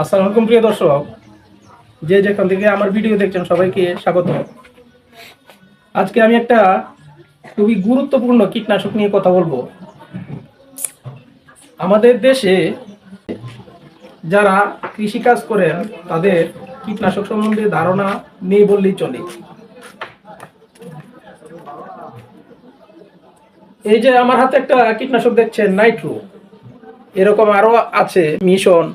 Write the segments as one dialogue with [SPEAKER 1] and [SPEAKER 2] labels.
[SPEAKER 1] আসসালামু আলাইকুম প্রিয় দর্শক। যে যেখান থেকে আমার ভিডিও দেখছেন সবাইকে স্বাগত। আজকে আমি একটা খুবই গুরুত্বপূর্ণ কীটনাশক নিয়ে কথা বলব। আমাদের দেশে যারা কৃষিকাজ করেন, তাদের কীটনাশক সম্বন্ধে ধারণা নেই বললেই চলে। এই যে আমার হাতে একটা কীটনাশক দেখছেন নাইট্রো। এরকম আরও আছে মিশন।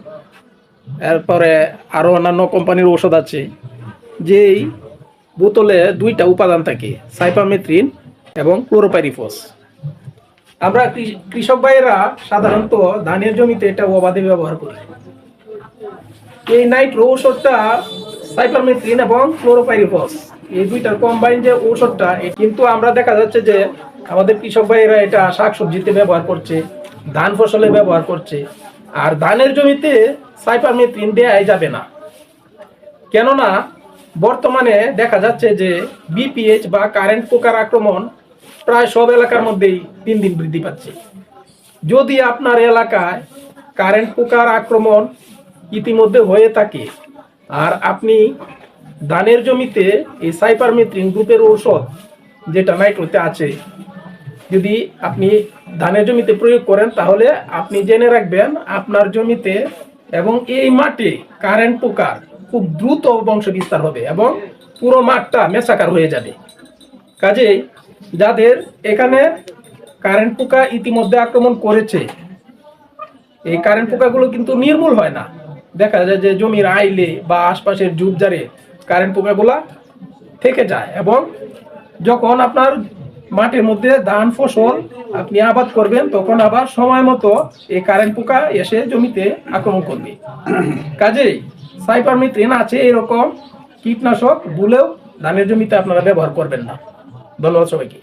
[SPEAKER 1] এরপরে আরও অন্যান্য কোম্পানির ঔষধ আছে, যেই বোতলে দুইটা উপাদান থাকে সাইপামেথ্রিন এবং ক্লোরোপাইরিফস। আমরা কৃষক ভাইয়েরা সাধারণত ধানের জমিতে এটা অবাধে ব্যবহার করি। এই নাইট্রো ঔষধটা সাইপারমেথ্রিন এবং ক্লোরোপাইরিফস, এই দুইটার কম্বাইন যে ঔষধটা কিন্তু আমরা দেখা যাচ্ছে যে আমাদের কৃষক ভাইয়েরা এটা শাকসবজিতে ব্যবহার করছে, ধান ফসলে ব্যবহার করছে। আর ধানের জমিতে সাইপারমেথ্রিন দেয়াই যাবে না। কেননা, বর্তমানে দেখা যাচ্ছে যে বিপিএইচ বা কারেন্ট পোকার আক্রমণ প্রায় সব এলাকার মধ্যেই দিন দিন বৃদ্ধি পাচ্ছে। যদি আপনার এলাকায় কারেন্ট পোকার আক্রমণ ইতিমধ্যে হয়ে থাকে, আর আপনি ধানের জমিতে এই সাইপারমেথ্রিন গ্রুপের ঔষধ যেটা নাইট্রোতে আছে, যদি আপনি ধানের জমিতে প্রয়োগ করেন, তাহলে আপনি জেনে রাখবেন আপনার জমিতে এবং এই মাঠে কারেন্ট পোকার খুব দ্রুত বংশ বিস্তার হবে এবং পুরো মাঠটা মেসাকার হয়ে যাবে। কাজেই যাদের এখানে কারেন্ট পোকা ইতিমধ্যে আক্রমণ করেছে, এই কারেন্ট পোকাগুলো কিন্তু নির্মূল হয় না। দেখা যায় যে জমির আইলে বা আশপাশের ঝুপঝাড়ে কারেন্ট পোকাগুলা থেকে যায় এবং যখন আপনার মাঠের মধ্যে ধান, ফসল আপনি আবাদ করবেন, তখন আবার সময় মতো এই কারেন্ট পোকা এসে জমিতে আক্রমণ করবে। কাজেই সাইপারমিথ্রিন আছে এরকম কীটনাশক বলেও ধানের জমিতে আপনারা ব্যবহার করবেন না। ধন্যবাদ সবাইকে।